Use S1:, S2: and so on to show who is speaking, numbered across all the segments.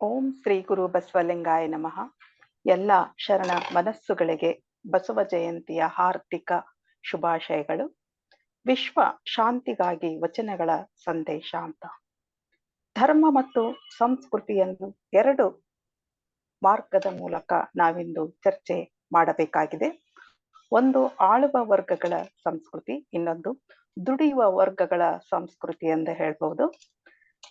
S1: ಓಂ ಶ್ರೀ ಗುರು ಬಸವಲಿಂಗಾಯ ನಮಃ. ಎಲ್ಲ ಶರಣ ಮನಸ್ಸುಗಳಿಗೆ ಬಸವ ಜಯಂತಿಯ ಹಾರ್ದಿಕ ಶುಭಾಶಯಗಳು. ವಿಶ್ವ ಶಾಂತಿಗಾಗಿ ವಚನಗಳ ಸಂದೇಶ ಅಂತ. ಧರ್ಮ ಮತ್ತು ಸಂಸ್ಕೃತಿಯನ್ನು ಎರಡು ಮಾರ್ಗದ ಮೂಲಕ ನಾವಿಂದು ಚರ್ಚೆ ಮಾಡಬೇಕಾಗಿದೆ. ಒಂದು ಆಳುವ ವರ್ಗಗಳ ಸಂಸ್ಕೃತಿ, ಇನ್ನೊಂದು ದುಡಿಯುವ ವರ್ಗಗಳ ಸಂಸ್ಕೃತಿ ಎಂದು ಹೇಳ್ಬಹುದು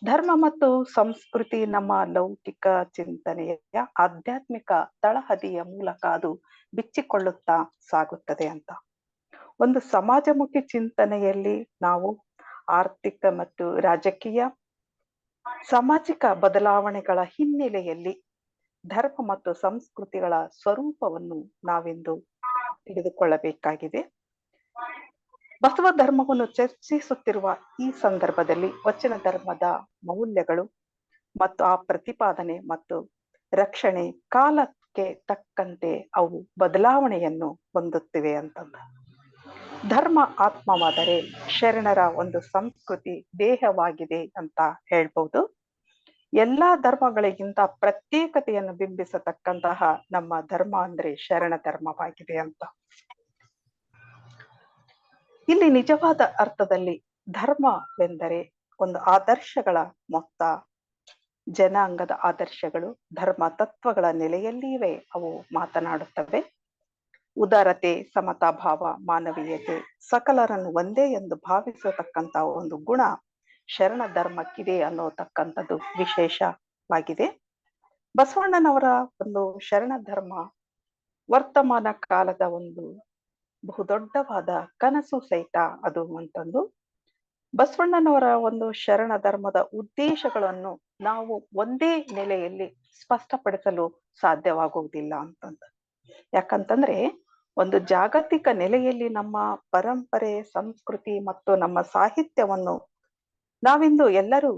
S1: ಧರ್ಮ ಮತ್ತು ಸಂಸ್ಕೃತಿ ನಮ್ಮ ಲೌಕಿಕ ಚಿಂತನೆಯ ಆಧ್ಯಾತ್ಮಿಕ ತಳಹದಿಯ ಮೂಲಕ ಅದು ಬಿಚ್ಚಿಕೊಳ್ಳುತ್ತಾ ಸಾಗುತ್ತದೆ ಅಂತ. ಒಂದು ಸಮಾಜಮುಖಿ ಚಿಂತನೆಯಲ್ಲಿ ನಾವು ಆರ್ಥಿಕ ಮತ್ತು ರಾಜಕೀಯ, ಸಾಮಾಜಿಕ ಬದಲಾವಣೆಗಳ ಹಿನ್ನೆಲೆಯಲ್ಲಿ ಧರ್ಮ ಮತ್ತು ಸಂಸ್ಕೃತಿಗಳ ಸ್ವರೂಪವನ್ನು ನಾವಿಂದು ತಿಳಿದುಕೊಳ್ಳಬೇಕಾಗಿದೆ. ಬಸವ ಧರ್ಮವನ್ನು ಚರ್ಚಿಸುತ್ತಿರುವ ಈ ಸಂದರ್ಭದಲ್ಲಿ ವಚನ ಧರ್ಮದ ಮೌಲ್ಯಗಳು ಮತ್ತು ಆ ಪ್ರತಿಪಾದನೆ ಮತ್ತು ರಕ್ಷಣೆ ಕಾಲಕ್ಕೆ ತಕ್ಕಂತೆ ಅವು ಬದಲಾವಣೆಯನ್ನು ಹೊಂದುತ್ತಿವೆ ಅಂತಂದ. ಧರ್ಮ ಆತ್ಮವಾದರೆ ಶರಣರ ಒಂದು ಸಂಸ್ಕೃತಿ ದೇಹವಾಗಿದೆ ಅಂತ ಹೇಳ್ಬೋದು. ಎಲ್ಲಾ ಧರ್ಮಗಳಿಗಿಂತ ಪ್ರತ್ಯೇಕತೆಯನ್ನು ಬಿಂಬಿಸತಕ್ಕಂತಹ ನಮ್ಮ ಧರ್ಮ ಅಂದ್ರೆ ಶರಣ ಧರ್ಮವಾಗಿದೆ ಅಂತ. ಇಲ್ಲಿ ನಿಜವಾದ ಅರ್ಥದಲ್ಲಿ ಧರ್ಮವೆಂದರೆ ಒಂದು ಆದರ್ಶಗಳ ಮೊತ್ತ. ಜನಾಂಗದ ಆದರ್ಶಗಳು, ಧರ್ಮ ತತ್ವಗಳ ನೆಲೆಯಲ್ಲಿವೆ, ಅವು ಮಾತನಾಡುತ್ತವೆ. ಉದಾರತೆ, ಸಮತಾ ಭಾವ, ಮಾನವೀಯತೆ ಸಕಲರನ್ನು ಒಂದೇ ಎಂದು ಭಾವಿಸತಕ್ಕಂತ ಒಂದು ಗುಣ ಶರಣ ಧರ್ಮಕ್ಕಿದೆ ಅನ್ನೋತಕ್ಕಂಥದ್ದು ವಿಶೇಷವಾಗಿದೆ. ಬಸವಣ್ಣನವರ ಒಂದು ಶರಣ ಧರ್ಮ ವರ್ತಮಾನ ಕಾಲದ ಒಂದು ಬಹುದೊಡ್ಡವಾದ ಕನಸು ಸಹಿತ ಅದು ಅಂತಂದು ಬಸವಣ್ಣನವರ ಒಂದು ಶರಣ ಧರ್ಮದ ಉದ್ದೇಶಗಳನ್ನು ನಾವು ಒಂದೇ ನೆಲೆಯಲ್ಲಿ ಸ್ಪಷ್ಟಪಡಿಸಲು ಸಾಧ್ಯವಾಗುವುದಿಲ್ಲ ಅಂತಂದ. ಯಾಕಂತಂದ್ರೆ ಒಂದು ಜಾಗತಿಕ ನೆಲೆಯಲ್ಲಿ ನಮ್ಮ ಪರಂಪರೆ, ಸಂಸ್ಕೃತಿ ಮತ್ತು ನಮ್ಮ ಸಾಹಿತ್ಯವನ್ನು ನಾವಿಂದು ಎಲ್ಲರೂ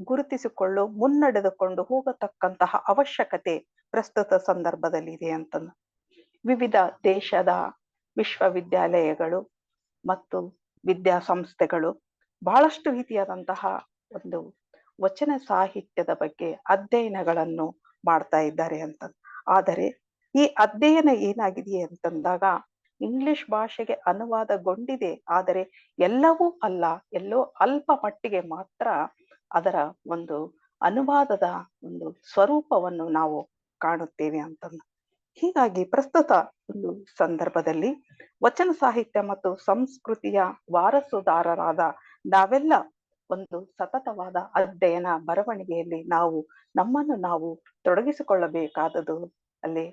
S1: ಗುರುತಿಸಿಕೊಳ್ಳು, ಮುನ್ನಡೆದುಕೊಂಡು ಹೋಗತಕ್ಕಂತಹ ಅವಶ್ಯಕತೆ ಪ್ರಸ್ತುತ ಸಂದರ್ಭದಲ್ಲಿ ಇದೆ ಅಂತಂದು. ವಿವಿಧ ದೇಶದ ವಿಶ್ವವಿದ್ಯಾಲಯಗಳು ಮತ್ತು ವಿದ್ಯಾಸಂಸ್ಥೆಗಳು ಬಹಳಷ್ಟು ರೀತಿಯಾದಂತಹ ಒಂದು ವಚನ ಸಾಹಿತ್ಯದ ಬಗ್ಗೆ ಅಧ್ಯಯನಗಳನ್ನು ಮಾಡ್ತಾ ಇದ್ದಾರೆ ಅಂತ ಆದರೆ ಈ ಅಧ್ಯಯನ ಏನಾಗಿದೆ ಅಂತಂದಾಗ ಇಂಗ್ಲಿಷ್ ಭಾಷೆಗೆ ಅನುವಾದಗೊಂಡಿದೆ. ಆದರೆ ಎಲ್ಲವೂ ಅಲ್ಲ. ಎಲ್ಲೋ ಅಲ್ಪ ಮಟ್ಟಿಗೆ ಮಾತ್ರ ಅದರ ಒಂದು ಅನುವಾದದ ಒಂದು ಸ್ವರೂಪವನ್ನು ನಾವು ಕಾಣುತ್ತೇವೆ ಅಂತಂದು. ಹೀಗಾಗಿ ಪ್ರಸ್ತುತ ಒಂದು ಸಂದರ್ಭದಲ್ಲಿ ವಚನ ಸಾಹಿತ್ಯ ಮತ್ತು ಸಂಸ್ಕೃತಿಯ ವಾರಸುದಾರರಾದ ನಾವೆಲ್ಲ ಒಂದು ಸತತವಾದ ಅಧ್ಯಯನ ಬರವಣಿಗೆಯಲ್ಲಿ ನಾವು, ನಮ್ಮನ್ನು ನಾವು ತೊಡಗಿಸಿಕೊಳ್ಳಬೇಕಾದದ್ದು ಅಲ್ಲಿ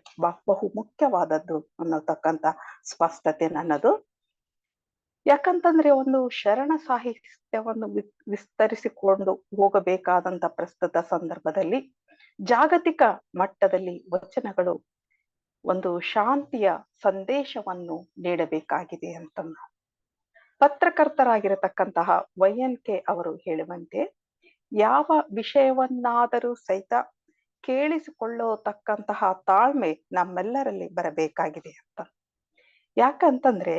S1: ಬಹು ಮುಖ್ಯವಾದದ್ದು ಅನ್ನತಕ್ಕಂತ ಸ್ಪಷ್ಟತೆ ನನ್ನದು. ಯಾಕಂತಂದ್ರೆ ಒಂದು ಶರಣ ಸಾಹಿತ್ಯವನ್ನು ವಿಸ್ತರಿಸಿಕೊಂಡು ಹೋಗಬೇಕಾದಂತ ಪ್ರಸ್ತುತ ಸಂದರ್ಭದಲ್ಲಿ ಜಾಗತಿಕ ಮಟ್ಟದಲ್ಲಿ ವಚನಗಳು ಒಂದು ಶಾಂತಿಯ ಸಂದೇಶವನ್ನು ನೀಡಬೇಕಾಗಿದೆ ಅಂತಂದ. ಪತ್ರಕರ್ತರಾಗಿರತಕ್ಕಂತಹ ವೈ ಕೆ ಅವರು ಹೇಳುವಂತೆ, ಯಾವ ವಿಷಯವನ್ನಾದರೂ ಸಹಿತ ಕೇಳಿಸಿಕೊಳ್ಳತಕ್ಕಂತಹ ತಾಳ್ಮೆ ನಮ್ಮೆಲ್ಲರಲ್ಲಿ ಬರಬೇಕಾಗಿದೆ ಅಂತ. ಯಾಕಂತಂದ್ರೆ,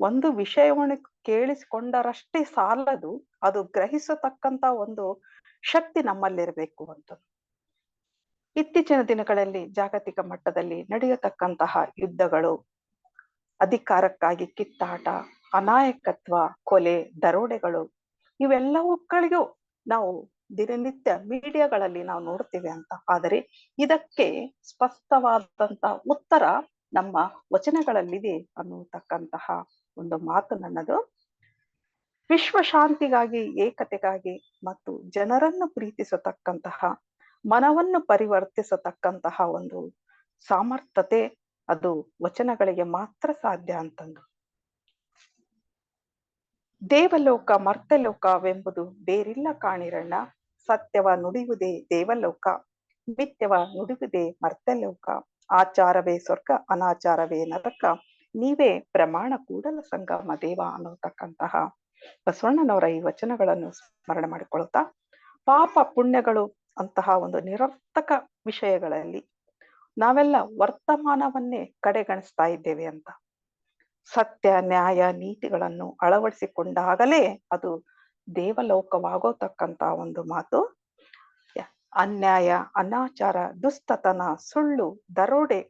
S1: ಒಂದು ವಿಷಯವನ್ನು ಕೇಳಿಸಿಕೊಂಡರಷ್ಟೇ ಸಾಲದು, ಅದು ಗ್ರಹಿಸತಕ್ಕಂತ ಒಂದು ಶಕ್ತಿ ನಮ್ಮಲ್ಲಿರಬೇಕು ಅಂತ ಇತ್ತೀಚಿನ ದಿನಗಳಲ್ಲಿ ಜಾಗತಿಕ ಮಟ್ಟದಲ್ಲಿ ನಡೆಯತಕ್ಕಂತಹ ಯುದ್ಧಗಳು, ಅಧಿಕಾರಕ್ಕಾಗಿ ಕಿತ್ತಾಟ, ಅನಾಯಕತ್ವ, ಕೊಲೆ, ದರೋಡೆಗಳು ಇವೆಲ್ಲವುಗಳಿಗೂ ನಾವು ದಿನನಿತ್ಯ ಮೀಡಿಯಾಗಳಲ್ಲಿ ನಾವು ನೋಡ್ತೇವೆ ಅಂತ. ಆದರೆ ಇದಕ್ಕೆ ಸ್ಪಷ್ಟವಾದಂತ ಉತ್ತರ ನಮ್ಮ ವಚನಗಳಲ್ಲಿದೆ ಅನ್ನುತಕ್ಕಂತಹ ಒಂದು ಮಾತು ನನ್ನದು. ವಿಶ್ವ ಶಾಂತಿಗಾಗಿ ಏಕತೆಗಾಗಿ ಮತ್ತು ಜನರನ್ನು ಪ್ರೀತಿಸತಕ್ಕಂತಹ ಮನವನ್ನು ಪರಿವರ್ತಿಸತಕ್ಕಂತಹ ಒಂದು ಸಾಮರ್ಥ್ಯತೆ ಅದು ವಚನಗಳಿಗೆ ಮಾತ್ರ ಸಾಧ್ಯ ಅಂತಂದು. ದೇವಲೋಕ ಮರ್ತಲೋಕವೆಂಬುದು ಬೇರಿಲ್ಲ ಕಾಣಿರಣ್ಣ. ಸತ್ಯವ ನುಡಿಯುವುದೇ ದೇವಲೋಕ. ಮಿಥ್ಯವ ನುಡಿಯುವುದೇ ಮರ್ತಲೋಕ ಆಚಾರವೇ ಸ್ವರ್ಗ, ಅನಾಚಾರವೇ ನರಕ. ನೀವೇ ಪ್ರಮಾಣ ಕೂಡಲ ಸಂಗಮ ದೇವ ಅನ್ನತಕ್ಕಂತಹ ಬಸವಣ್ಣನವರ ಈ ವಚನಗಳನ್ನು ಸ್ಮರಣೆ ಮಾಡಿಕೊಳ್ಳುತ್ತಾ ಪಾಪ ಪುಣ್ಯಗಳು ಅಂತಹ ಒಂದು ನಿರರ್ಥಕ ವಿಷಯಗಳಲ್ಲಿ ನಾವೆಲ್ಲ ವರ್ತಮಾನವನ್ನೇ ಕಡೆಗಣಿಸ್ತಾ ಇದ್ದೇವೆ ಅಂತ. ಸತ್ಯ, ನ್ಯಾಯ, ನೀತಿಗಳನ್ನು ಅಳವಡಿಸಿಕೊಂಡಾಗಲೇ ಅದು ದೇವಲೋಕವಾಗೋತಕ್ಕಂತ ಒಂದು ಮಾತು. ಅನ್ಯಾಯ, ಅನಾಚಾರ ದುಸ್ತತನ ಸುಳ್ಳು, ದರೋಡೆ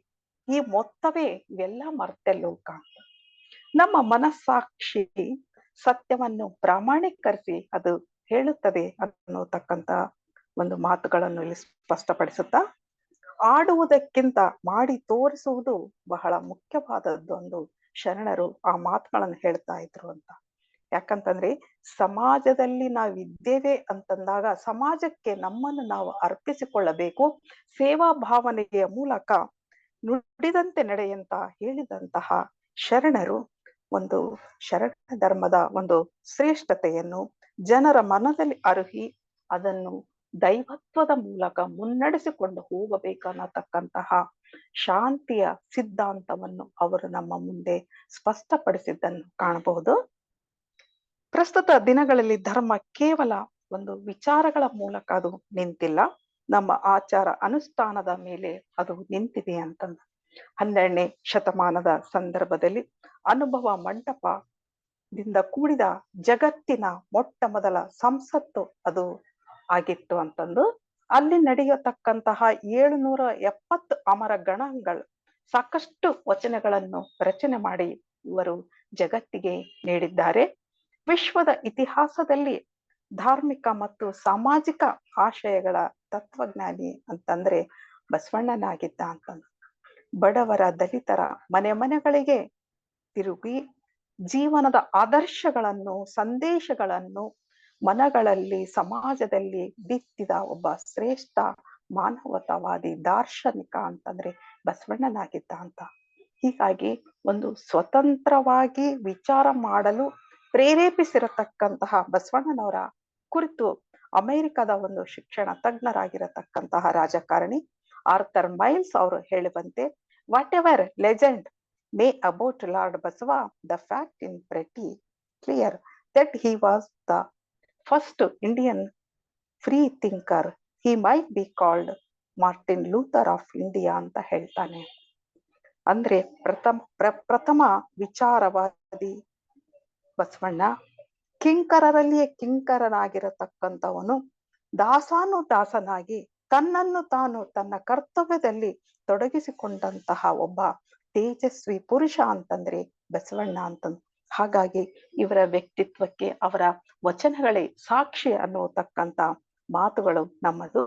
S1: ಈ ಮೊತ್ತವೇ ಇವೆಲ್ಲ ಮರ್ತೆಲ್ಲೋಕ ಅಂತ. ನಮ್ಮ ಮನಸ್ಸಾಕ್ಷಿ ಸತ್ಯವನ್ನು ಪ್ರಾಮಾಣೀಕರಿಸಿ ಅದು ಹೇಳುತ್ತದೆ ಅನ್ನೋತಕ್ಕಂತ ಒಂದು ಮಾತುಗಳನ್ನು ಇಲ್ಲಿ ಸ್ಪಷ್ಟಪಡಿಸುತ್ತಾ, ಆಡುವುದಕ್ಕಿಂತ ಮಾಡಿ ತೋರಿಸುವುದು ಬಹಳ ಮುಖ್ಯವಾದದ್ದು ಒಂದು ಶರಣರು ಆ ಮಾತುಗಳನ್ನು ಹೇಳ್ತಾ ಇದ್ರು ಅಂತ. ಯಾಕಂತಂದ್ರೆ, ಸಮಾಜದಲ್ಲಿ ನಾವಿದ್ದೇವೆ ಅಂತಂದಾಗ ಸಮಾಜಕ್ಕೆ ನಮ್ಮನ್ನು ನಾವು ಅರ್ಪಿಸಿಕೊಳ್ಳಬೇಕು, ಸೇವಾ ಭಾವನೆಯ ಮೂಲಕ ನುಡಿದಂತೆ ನಡೆಯಂತ ಹೇಳಿದಂತಹ ಶರಣರು ಒಂದು ಶರಣ ಧರ್ಮದ ಒಂದು ಶ್ರೇಷ್ಠತೆಯನ್ನು ಜನರ ಮನದಲ್ಲಿ ಅರುಹಿ ಅದನ್ನು ದೈವತ್ವದ ಮೂಲಕ ಮುನ್ನಡೆಸಿಕೊಂಡು ಹೋಗಬೇಕನ್ನತಕ್ಕಂತಹ ಶಾಂತಿಯ ಸಿದ್ಧಾಂತವನ್ನು ಅವರು ನಮ್ಮ ಮುಂದೆ ಸ್ಪಷ್ಟಪಡಿಸಿದ್ದನ್ನು ಕಾಣಬಹುದು. ಪ್ರಸ್ತುತ ದಿನಗಳಲ್ಲಿ ಧರ್ಮ ಕೇವಲ ಒಂದು ವಿಚಾರಗಳ ಮೂಲಕ ಅದು ನಿಂತಿಲ್ಲ. ನಮ್ಮ ಆಚಾರ ಅನುಷ್ಠಾನದ ಮೇಲೆ ಅದು ನಿಂತಿದೆ ಅಂತಂದ. ಹನ್ನೆರಡನೇ ಶತಮಾನದ ಸಂದರ್ಭದಲ್ಲಿ ಅನುಭವ ಮಂಟಪದಿಂದ ಕೂಡಿದ ಜಗತ್ತಿನ ಮೊಟ್ಟ ಮೊದಲ ಸಂಸತ್ತು ಅದು ಆಗಿತ್ತು ಅಂತಂದು. ಅಲ್ಲಿ ನಡೆಯತಕ್ಕಂತಹ ಏಳುನೂರ ಎಪ್ಪತ್ತು ಅಮರ ಗಣಗಳು ಸಾಕಷ್ಟು ವಚನಗಳನ್ನು ರಚನೆ ಮಾಡಿ ಇವರು ಜಗತ್ತಿಗೆ ನೀಡಿದ್ದಾರೆ. ವಿಶ್ವದ ಇತಿಹಾಸದಲ್ಲಿ ಧಾರ್ಮಿಕ ಮತ್ತು ಸಾಮಾಜಿಕ ಆಶಯಗಳ ತತ್ವಜ್ಞಾನಿ ಅಂತಂದ್ರೆ ಬಸವಣ್ಣನಾಗಿದ್ದ ಅಂತಂದು. ಬಡವರ ದಲಿತರ ಮನೆ ಮನೆಗಳಿಗೆ ತಿರುಗಿ ಜೀವನದ ಆದರ್ಶಗಳನ್ನು, ಸಂದೇಶಗಳನ್ನು ಮನಗಳಲ್ಲಿ, ಸಮಾಜದಲ್ಲಿ ಬಿತ್ತಿದ ಒಬ್ಬ ಶ್ರೇಷ್ಠ ಮಾನವತಾವಾದಿ, ದಾರ್ಶನಿಕ ಅಂತಂದ್ರೆ ಬಸವಣ್ಣನಾಗಿದ್ದ ಅಂತ. ಹೀಗಾಗಿ ಒಂದು ಸ್ವತಂತ್ರವಾಗಿ ವಿಚಾರ ಮಾಡಲು ಪ್ರೇರೇಪಿಸಿರತಕ್ಕಂತಹ ಬಸವಣ್ಣನವರ ಕುರಿತು ಅಮೆರಿಕದ ಒಂದು ಶಿಕ್ಷಣ ತಜ್ಞರಾಗಿರತಕ್ಕಂತಹ ರಾಜಕಾರಣಿ ಆರ್ಥರ್ ಮೈಲ್ಸ್ ಅವರು ಹೇಳುವಂತೆ whatever legend may about lord Basava the fact in pretty clear that he was the first Indian free thinker he might be called Martin Luther of India ಅಂತ ಹೇಳ್ತಾನೆ. ಅಂದ್ರೆ ಪ್ರಥಮ, ಪ್ರ, ಪ್ರಥಮ ವಿಚಾರವಾದಿ ಬಸವಣ್ಣ, ಕಿಂಕರರಲ್ಲಿಯೇ ಕಿಂಕರನಾಗಿರತಕ್ಕಂಥವನು ದಾಸಾನು ದಾಸನಾಗಿ ತನ್ನನ್ನು ತಾನು ತನ್ನ ಕರ್ತವ್ಯದಲ್ಲಿ ತೊಡಗಿಸಿಕೊಂಡಂತಹ ಒಬ್ಬ ತೇಜಸ್ವಿ ಪುರುಷ ಅಂತಂದ್ರೆ ಬಸವಣ್ಣ ಅಂತಂದ್. ಹಾಗಾಗಿ ಇವರ ವ್ಯಕ್ತಿತ್ವಕ್ಕೆ ಅವರ ವಚನಗಳೇ ಸಾಕ್ಷಿ ಅನ್ನುವತಕ್ಕಂತ ಮಾತುಗಳು ನಮ್ಮದು.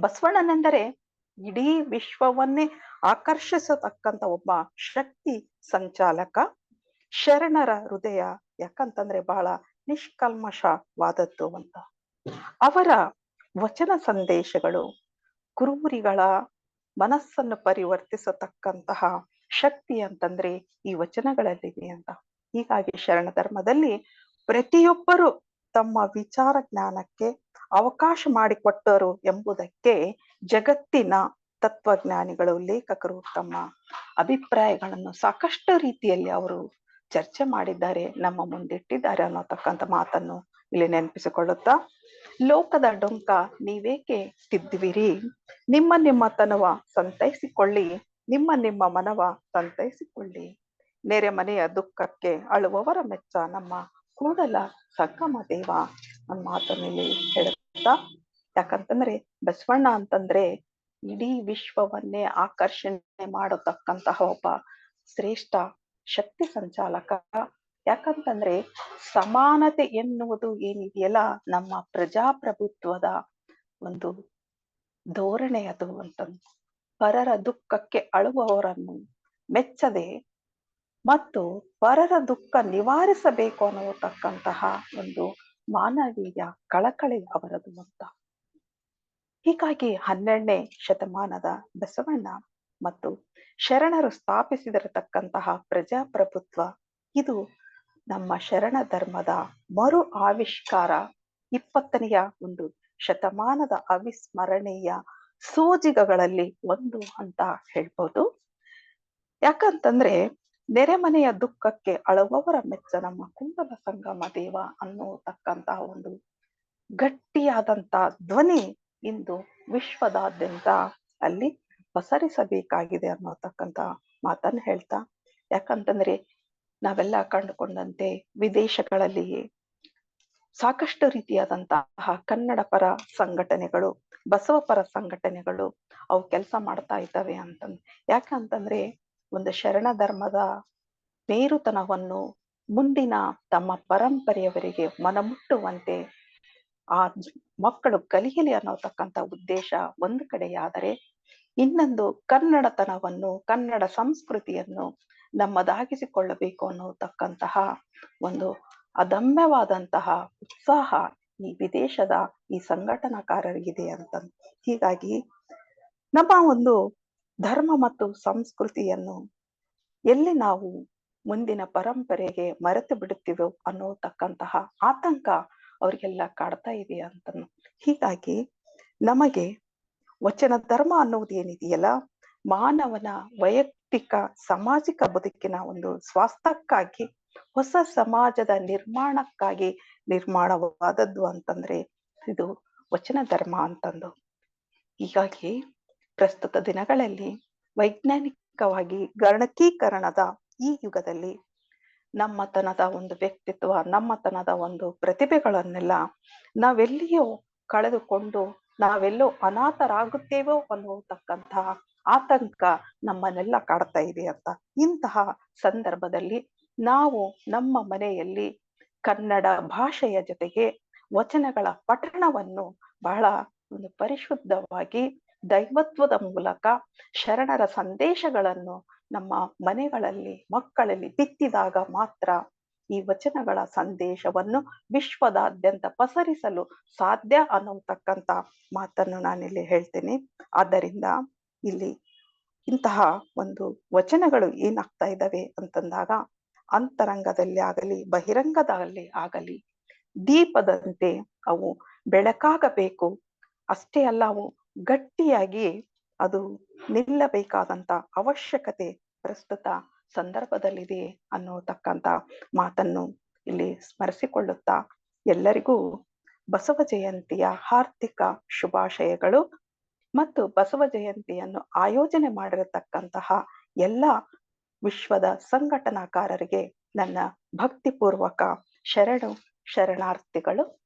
S1: ಬಸವಣ್ಣನೆಂದರೆ ಇಡೀ ವಿಶ್ವವನ್ನೇ ಆಕರ್ಷಿಸತಕ್ಕಂತ ಒಬ್ಬ ಶಕ್ತಿ ಸಂಚಾಲಕ, ಶರಣರ ಹೃದಯ ಯಾಕಂತಂದ್ರೆ ಬಹಳ ನಿಷ್ಕಲ್ಮಶವಾದದ್ದು ಅಂತ. ಅವರ ವಚನ ಸಂದೇಶಗಳು, ಕುರುಬುರಿಗಳ ಮನಸ್ಸನ್ನು ಪರಿವರ್ತಿಸತಕ್ಕಂತಹ ಶಕ್ತಿ ಅಂತಂದ್ರೆ ಈ ವಚನಗಳಲ್ಲಿದೆ ಅಂತ. ಹೀಗಾಗಿ ಶರಣ ಧರ್ಮದಲ್ಲಿ ಪ್ರತಿಯೊಬ್ಬರು ತಮ್ಮ ವಿಚಾರ ಜ್ಞಾನಕ್ಕೆ ಅವಕಾಶ ಮಾಡಿಕೊಟ್ಟರು ಎಂಬುದಕ್ಕೆ ಜಗತ್ತಿನ ತತ್ವಜ್ಞಾನಿಗಳು, ಲೇಖಕರು ತಮ್ಮ ಅಭಿಪ್ರಾಯಗಳನ್ನು ಸಾಕಷ್ಟು ರೀತಿಯಲ್ಲಿ ಅವರು ಚರ್ಚೆ ಮಾಡಿದ್ದಾರೆ, ನಮ್ಮ ಮುಂದಿಟ್ಟಿದ್ದಾರೆ ಅನ್ನೋತಕ್ಕಂಥ ಮಾತನ್ನು ಇಲ್ಲಿ ನೆನಪಿಸಿಕೊಳ್ಳುತ್ತಾ, ಲೋಕದ ಡೊಂಕ ನೀವೇಕೆ ತಿದ್ದುವಿರಿ ನಿಮ್ಮ ನಿಮ್ಮ ತನವ ಸಂತೈಸಿಕೊಳ್ಳಿ. ನಿಮ್ಮ ನಿಮ್ಮ ಮನವ ಸಂತೈಸಿಕೊಳ್ಳಿ ನೆರೆ ಮನೆಯ ದುಃಖಕ್ಕೆ ಅಳುವವರ ಮೆಚ್ಚ ನಮ್ಮ ಕೂಡಲ ಸಂಗಮ ದೇವ. ನನ್ನ ಮಾತನಲ್ಲಿ ಹೇಳುತ್ತಾ, ಯಾಕಂತಂದ್ರೆ ಬಸವಣ್ಣ ಅಂತಂದ್ರೆ ಇಡೀ ವಿಶ್ವವನ್ನೇ ಆಕರ್ಷಣೆ ಮಾಡತಕ್ಕಂತಹ ಒಬ್ಬ ಶ್ರೇಷ್ಠ ಶಕ್ತಿ ಸಂಚಾಲಕ. ಯಾಕಂತಂದ್ರೆ ಸಮಾನತೆ ಎನ್ನುವುದು ಏನಿದೆಯಲ್ಲ, ನಮ್ಮ ಪ್ರಜಾಪ್ರಭುತ್ವದ ಒಂದು ಧೋರಣೆ ಅದು ಅಂತಂದು. ಪರರ ದುಃಖಕ್ಕೆ ಅಳುವವರನ್ನು ಮೆಚ್ಚದೆ ಮತ್ತು ಪರರ ದುಃಖ ನಿವಾರಿಸಬೇಕು ಅನ್ನತಕ್ಕಂತಹ ಒಂದು ಮಾನವೀಯ ಕಳಕಳಿ ಅವರದು ಅಂತ. ಹೀಗಾಗಿ ಹನ್ನೆರಡನೇ ಶತಮಾನದ ಬಸವಣ್ಣ ಮತ್ತು ಶರಣರು ಸ್ಥಾಪಿಸಿದಿರತಕ್ಕಂತಹ ಪ್ರಜಾಪ್ರಭುತ್ವ, ಇದು ನಮ್ಮ ಶರಣ ಧರ್ಮದ ಮರು ಆವಿಷ್ಕಾರ ಇಪ್ಪತ್ತನೆಯ ಒಂದು ಶತಮಾನದ ಅವಿಸ್ಮರಣೀಯ ಸೋಜಿಗಗಳಲ್ಲಿ ಒಂದು ಅಂತ ಹೇಳ್ಬೋದು. ಯಾಕಂತಂದ್ರೆ ನೆರೆಮನೆಯ ದುಃಖಕ್ಕೆ ಅಳುವವರ ಮೆಚ್ಚ ನಮ್ಮ ಕುಂಬಲ ಸಂಗಮ ದೇವ ಅನ್ನೋತಕ್ಕಂತಹ ಒಂದು ಗಟ್ಟಿಯಾದಂತ ಧ್ವನಿ ಇಂದು ವಿಶ್ವದಾದ್ಯಂತ ಅಲ್ಲಿ ಪಸರಿಸಬೇಕಾಗಿದೆ ಅನ್ನೋತಕ್ಕಂತ ಮಾತನ್ನ ಹೇಳ್ತಾ. ಯಾಕಂತಂದ್ರೆ ನಾವೆಲ್ಲ ಕಂಡುಕೊಂಡಂತೆ ವಿದೇಶಗಳಲ್ಲಿ ಸಾಕಷ್ಟು ರೀತಿಯಾದಂತಹ ಕನ್ನಡ ಪರ ಸಂಘಟನೆಗಳು, ಬಸವ ಪರ ಸಂಘಟನೆಗಳು ಅವು ಕೆಲಸ ಮಾಡ್ತಾ ಇದ್ದಾವೆ ಅಂತಂದ್, ಯಾಕಂತಂದ್ರೆ ಒಂದು ಶರಣ ಧರ್ಮದ ಮೇರುತನವನ್ನು ಮುಂದಿನ ತಮ್ಮ ಪರಂಪರೆಯವರಿಗೆ ಮನಮುಟ್ಟುವಂತೆ ಆ ಮಕ್ಕಳು ಕಲಿಯಲಿ ಅನ್ನೋತಕ್ಕಂಥ ಉದ್ದೇಶ ಒಂದು ಕಡೆಯಾದರೆ ಇನ್ನೊಂದು ಕನ್ನಡತನವನ್ನು, ಕನ್ನಡ ಸಂಸ್ಕೃತಿಯನ್ನು ನಮ್ಮದಾಗಿಸಿಕೊಳ್ಳಬೇಕು ಅನ್ನೋತಕ್ಕಂತಹ ಒಂದು ಅದಮ್ಯವಾದಂತಹ ಉತ್ಸಾಹ ಈ ವಿದೇಶದ ಈ ಸಂಘಟನಾಕಾರರಿಗಿದೆ ಅಂತ. ಹೀಗಾಗಿ ನಮ್ಮ ಒಂದು ಧರ್ಮ ಮತ್ತು ಸಂಸ್ಕೃತಿಯನ್ನು ಎಲ್ಲಿ ನಾವು ಮುಂದಿನ ಪರಂಪರೆಗೆ ಮರೆತು ಬಿಡುತ್ತೀವೋ ಅನ್ನೋತಕ್ಕಂತಹ ಆತಂಕ ಅವರಿಗೆಲ್ಲ ಕಾಡ್ತಾ ಇದೆ ಅಂತ ಹೀಗಾಗಿ ನಮಗೆ ವಚನ ಧರ್ಮ ಅನ್ನೋದು ಏನಿದೆಯಲ್ಲ, ಮಾನವನ ವೈಯಕ್ತಿಕ, ಸಾಮಾಜಿಕ ಬದುಕಿನ ಒಂದು ಸ್ವಾಸ್ಥ್ಯಕ್ಕಾಗಿ ಹೊಸ ಸಮಾಜದ ನಿರ್ಮಾಣಕ್ಕಾಗಿ ನಿರ್ಮಾಣವಾದದ್ದು ಅಂತಂದ್ರೆ ಇದು ವಚನ ಧರ್ಮ ಅಂತಂದು. ಹೀಗಾಗಿ ಪ್ರಸ್ತುತ ದಿನಗಳಲ್ಲಿ ವೈಜ್ಞಾನಿಕವಾಗಿ ಗಣಕೀಕರಣದ ಈ ಯುಗದಲ್ಲಿ ನಮ್ಮತನದ ಒಂದು ವ್ಯಕ್ತಿತ್ವ, ನಮ್ಮತನದ ಒಂದು ಪ್ರತಿಭೆಗಳನ್ನೆಲ್ಲ ನಾವೆಲ್ಲಿಯೋ ಕಳೆದುಕೊಂಡು ನಾವೆಲ್ಲೋ ಅನಾಥರಾಗುತ್ತೇವೋ ಅನ್ನುವತಕ್ಕಂತಹ ಆತಂಕ ನಮ್ಮನ್ನೆಲ್ಲ ಕಾಡ್ತಾ ಇದೆ ಅಂತ ಇಂತಹ ಸಂದರ್ಭದಲ್ಲಿ ನಾವು ನಮ್ಮ ಮನೆಯಲ್ಲಿ ಕನ್ನಡ ಭಾಷೆಯ ಜೊತೆಗೆ ವಚನಗಳ ಪಠಣವನ್ನು ಬಹಳ ಒಂದು ಪರಿಶುದ್ಧವಾಗಿ ದೈವತ್ವದ ಮೂಲಕ ಶರಣರ ಸಂದೇಶಗಳನ್ನು ನಮ್ಮ ಮನೆಗಳಲ್ಲಿ, ಮಕ್ಕಳಲ್ಲಿ ಬಿತ್ತಿದಾಗ ಮಾತ್ರ ಈ ವಚನಗಳ ಸಂದೇಶವನ್ನು ವಿಶ್ವದಾದ್ಯಂತ ಪಸರಿಸಲು ಸಾಧ್ಯ ಅನ್ನತಕ್ಕಂತ ಮಾತನ್ನು ನಾನಿಲ್ಲಿ ಹೇಳ್ತೇನೆ. ಆದ್ದರಿಂದ ಇಲ್ಲಿ ಇಂತಹ ಒಂದು ವಚನಗಳು ಏನಾಗ್ತಾ ಇದ್ದಾವೆ ಅಂತಂದಾಗ ಅಂತರಂಗದಲ್ಲಿ ಆಗಲಿ, ಬಹಿರಂಗದಲ್ಲಿ ಆಗಲಿ, ದೀಪದಂತೆ ಅವು ಬೆಳಕಾಗಬೇಕು. ಅಷ್ಟೇ ಅಲ್ಲ, ಅವು ಗಟ್ಟಿಯಾಗಿ ಅದು ನಿಲ್ಲಬೇಕಾದಂತ ಅವಶ್ಯಕತೆ ಪ್ರಸ್ತುತ ಸಂದರ್ಭದಲ್ಲಿದೆ ಅನ್ನೋತಕ್ಕಂತ ಮಾತನ್ನು ಇಲ್ಲಿ ಸ್ಮರಿಸಿಕೊಳ್ಳುತ್ತಾ ಎಲ್ಲರಿಗೂ ಬಸವ ಜಯಂತಿಯ ಹಾರ್ದಿಕ ಶುಭಾಶಯಗಳು. ಮತ್ತು ಬಸವ ಜಯಂತಿಯನ್ನು ಆಯೋಜನೆ ಮಾಡಿರತಕ್ಕಂತಹ ಎಲ್ಲ ವಿಶ್ವದ ಸಂಘಟನಾಕಾರರಿಗೆ ನನ್ನ ಭಕ್ತಿಪೂರ್ವಕ ಶರಣು ಶರಣಾರ್ಥಿಗಳು.